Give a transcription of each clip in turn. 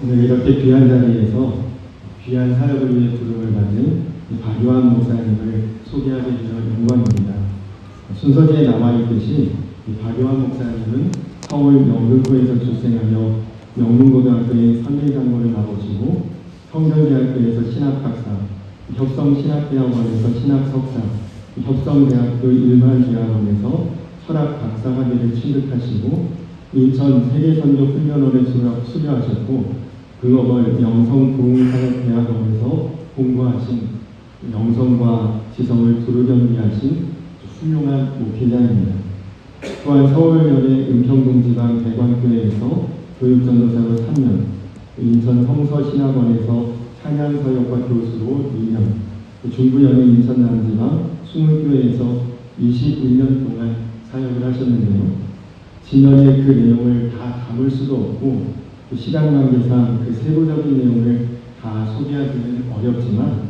오늘 이렇게 귀한 자리에서 귀한 사역을 위해 부름을 받은 이 박요한 목사님을 소개하게 되어 영광입니다. 순서지에 나와 있듯이 이 박요한 목사님은 서울 영등포에서 출생하여 영문고등학교의 선례장로를 나오시고 성결대학교에서 신학박사, 협성신학대학원에서 신학석사, 협성대학교 일반대학원에서 철학 박사학위를 취득하시고 인천 세계선교 훈련원에 수료- 수료하셨고 글로벌 영성부흥산업대학원에서 공부하신 영성과 지성을 두루 겸비하신 훌륭한 목회자입니다. 또한 서울연의 은평동지방 대관교회에서 교육전도사로 3년, 인천 성서신학원에서 찬양서역과 교수로 2년, 중부연의 인천남지방 숭을교회에서 21년 동안 사역을 하셨는데요. 지면의 그 내용을 다 담을 수도 없고 그 시간 관계상 그 세부적인 내용을 다 소개하기는 어렵지만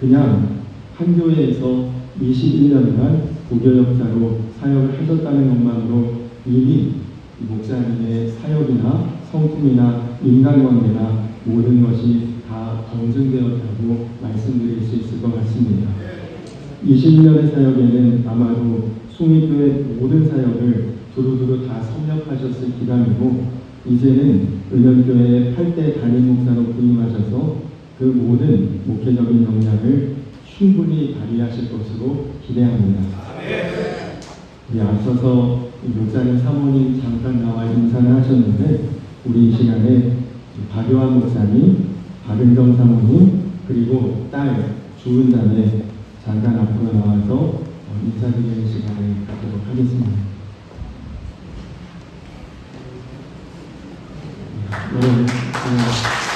그냥 한 교회에서 21년간 부교역자로 사역을 하셨다는 것만으로 이미 이 목사님의 사역이나 성품이나 인간관계나 모든 것이 다 검증되었다고 말씀드릴 수 있을 것 같습니다. 20년의 사역에는 아마도 숭의교회 모든 사역을 두루두루 다 섭렵하셨을 기감이고 이제는 은연교회의 8대 담임 목사로 부임하셔서 그 모든 목회적인 역량을 충분히 발휘하실 것으로 기대합니다. 우리 앞서서 이 목사님 사모님 잠깐 나와 인사를 하셨는데 우리 이 시간에 박요한 목사님, 박은정 사모님 그리고 딸 주은 자매 잠깐 앞으로 나와서 어, 인사드리는 시간을 갖도록 하겠습니다. 여러분, 어,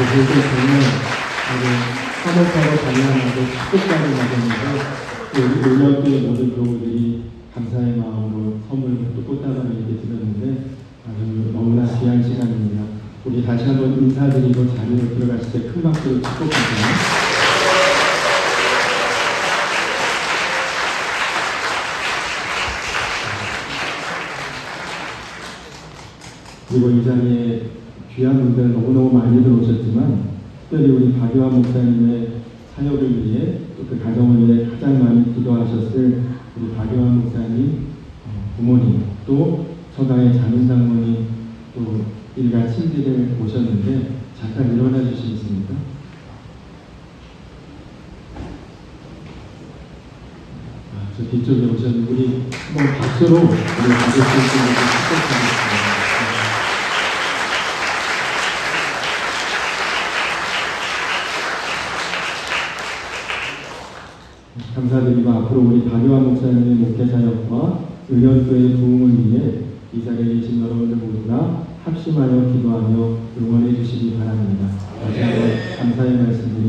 그것을 정말 아주 화목하고 단란하고 축복하는 과정인데 우리 의료학교의 모든 교우들이 감사의 마음으로 선물을 또 꽃다발을 드렸는데 아주 너무나 귀한 시간입니다. 우리 다시 한번 인사드리고 자리로 들어가실 때 큰 박수로 축복합니다. 그리고 이 자리에 귀한 분들 너무너무 많이 들어오셨지만 특별히 우리 박유한 목사님의 사역을 위해 또 그 가정을 위해 가장 많이 기도하셨을 우리 박유한 목사님 어, 부모님 또 서당의 장인 장모님 또 일가 친지를 모셨는데 잠깐 일어나 주시겠습니까? 아, 저 뒤쪽에 오셨는데 우리 한번 박수로 우리 박수 친구들 축복하겠습니다. 감사드리고 앞으로 우리 박유한 목사님의 목회 사역과 은연교의 부흥을 위해 이 자리에 계신 여러분들 모두가 합심하여 기도하며 응원해 주시기 바랍니다. 한번 감사의 말씀.